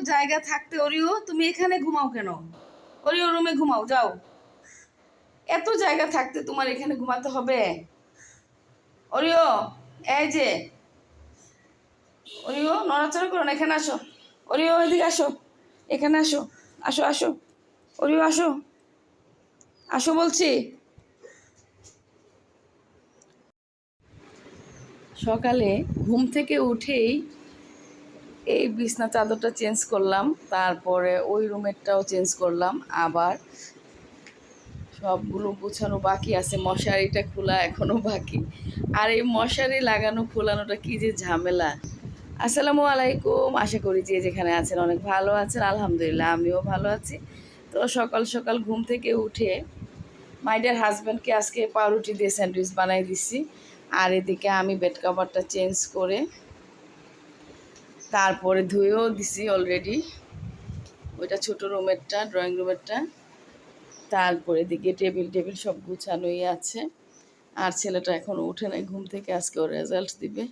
জায়গা থাকতে ওরিও তুমি এখানে ঘুমাও কেন? ওরিও রুমে ঘুমাও, যাও। এত জায়গা থাকতে তোমার এখানে ঘুমাতে হবে? ওরিও এই যে। ওরিও নড়াচড়া করো না, এখানে আসো। ওরিও এদিকে আসো। এখানে আসো। আসো আসো। ওরিও আসো। আসো বলছি। সকালে ঘুম থেকে উঠেই এই বিছনা চাদরটা চেঞ্জ করলাম, তারপরে ওই রুমেরটাও চেঞ্জ করলাম, আবার সবগুলো গুছানো বাকি আছে, মশারিটা খোলা এখনও বাকি। আর এই মশারি লাগানো, খোলানোটা কি যে ঝামেলা। আসসালামু আলাইকুম, আশা করি যে যেখানে আছেন অনেক ভালো আছেন, আলহামদুলিল্লাহ আমিও ভালো আছি। তো সকাল সকাল ঘুম থেকে উঠে মাই ডিয়ার হাজব্যান্ডকে আজকে পাউরুটি দিয়ে স্যান্ডউইচ বানাই দিছি, আর এদিকে আমি বেড কাভারটা চেঞ্জ করে তারপরে ধুয়েও দিছি অলরেডি ওইটা ছোট রুমেরটা ড্রয়িং রুমেরটা। তারপরে দিকে টেবিল টেবিল সব গুছানোই আছে। আর ছেলেটা এখন উঠে নাই ঘুম থেকে, আজকে ওর রেজাল্ট দিবে।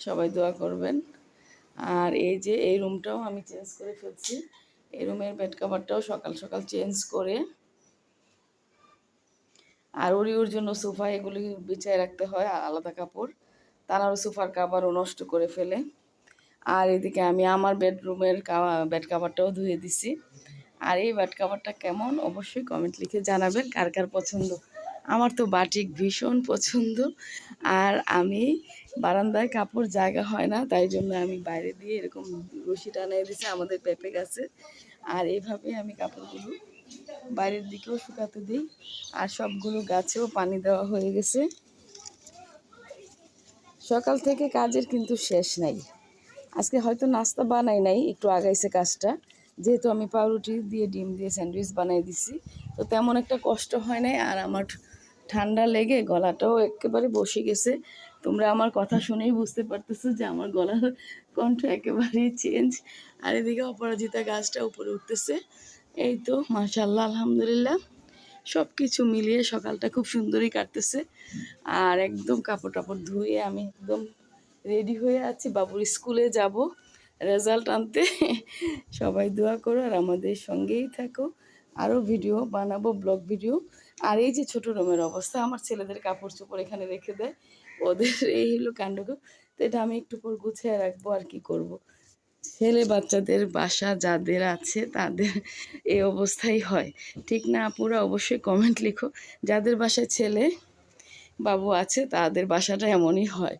সবাই দোয়া করবেন। আর এই যে এই রুমটাও আমি চেঞ্জ করে ফেলছি। এই রুমের বেড কাভারটাও সকাল সকাল চেঞ্জ করে। আর ওরি ওর জন্য সোফা এগুলি বিছায় রাখতে হয় আর আলাদা কাপড়। তারাও সোফার কাভারও নষ্ট করে ফেলে। আর এদিকে আমি আমার বেডরুমের বেড কাভারটাও ধুয়ে দিছি। আর এই বেড কাভারটা কেমন? অবশ্যই কমেন্ট লিখে জানাবেন কার কার পছন্দ। আমার তো বাটিক ভীষণ পছন্দ। আর আমি বারান্দায় কাপড় জায়গা হয় না, তাই জন্য আমি বাইরে দিয়ে এরকম রশি টানিয়ে দিছি, আমাদের পেঁপে গাছে। আর এইভাবে আমি কাপড়গুলো বাইরের দিকেও শুকাতে দিই। আর সবগুলো গাছেও পানি দেওয়া হয়ে গেছে। সকাল থেকে কাজের কিন্তু শেষ নাই। আজকে হয়তো নাস্তা বানাই নাই, একটু আগাইছে কাজটা। যেহেতু আমি পাউরুটি দিয়ে ডিম দিয়ে স্যান্ডউইচ বানাই দিছি, তো তেমন একটা কষ্ট হয় নাই আর আমার ঠান্ডা লেগে গলাটাও একেবারে বসে গেছে। তোমরা আমার কথা শুনেই বুঝতে পারতেছো যে আমার গলার কণ্ঠ একেবারেই চেঞ্জ আর এদিকে অপরাজিতা গাছটা উপরে উঠতেছে। এই তো মাশাল্লাহ আলহামদুলিল্লাহ। সব কিছু মিলিয়ে সকালটা খুব সুন্দরই কাটতেছে। আর একদম কাপড় টাপড় ধুয়ে আমি একদম রেডি হয়ে আছি, বাবুর স্কুলে যাব। রেজাল্ট আনতে। সবাই দোয়া করো আর আমাদের সঙ্গেই থাকো। আরও ভিডিও বানাবো, ব্লগ ভিডিও। আর এই যে ছোটো রুমের অবস্থা, আমার ছেলেদের কাপড় চোপড় এখানে রেখে দেয়। ওদের এই হলো কাণ্ডক তো এটা আমি একটু পর গুছিয়ে রাখব আর কি করব। ছেলে বাচ্চাদের বাসা যাদের আছে, তাদের এই অবস্থাই হয়। ঠিক না আপুরা, অবশ্যই কমেন্ট লিখো। যাদের বাসায় ছেলে বাবু আছে, তাদের বাসাটা এমনই হয়।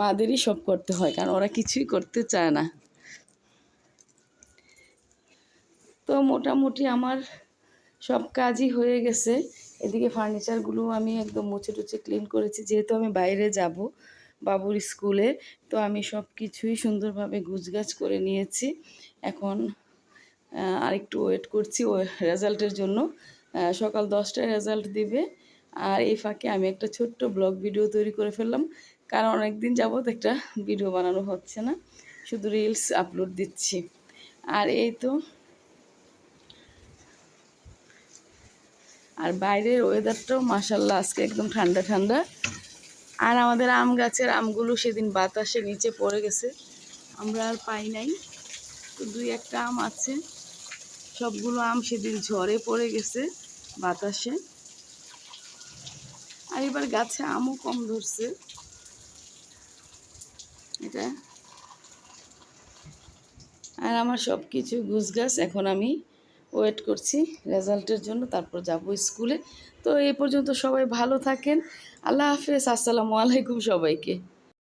মাদেরই সব করতে হয়, কারণ ওরা কিছুই করতে চায় না। তো মোটামুটি আমার সব কাজই হয়ে গেছে। এদিকে ফার্নিচারগুলো আমি একদম মুছে টুচে ক্লিন করেছি, যেহেতু আমি বাইরে যাব বাবুর স্কুলে তো আমি সব কিছুই সুন্দরভাবে গুছগাছ করে নিয়েছি। এখন আরেকটু ওয়েট করছি, ও রেজাল্টের জন্য। সকাল দশটায় রেজাল্ট দিবে। আর এই ফাঁকে আমি একটা ছোট্ট ব্লগ ভিডিও তৈরি করে ফেললাম। কারণ অনেকদিন যাবৎ একটা ভিডিও বানানো হচ্ছে না। শুধু রিলস আপলোড দিচ্ছি। আর এই তো আর বাইরের ওয়েদারটাও মাসাল্লাহ আজকে একদম ঠান্ডা ঠান্ডা। আর আমাদের আম গাছের আমগুলো সেদিন বাতাসে নিচে পড়ে গেছে। আমরা আর পাই নাই। তো দুই একটা আম আছে। সবগুলো আম সেদিন ঝড়ে পড়ে গেছে বাতাসে। আর এবার গাছে আমও কম ধরছে। এটা। আর আমার সব কিছু গুছ গাছ এখন আমি ওয়েট করছি রেজাল্টের জন্য, তারপর যাব স্কুলে। তো এ পর্যন্ত সবাই ভালো থাকেন। আল্লাহ হাফেজ, আসসালামু আলাইকুম সবাইকে।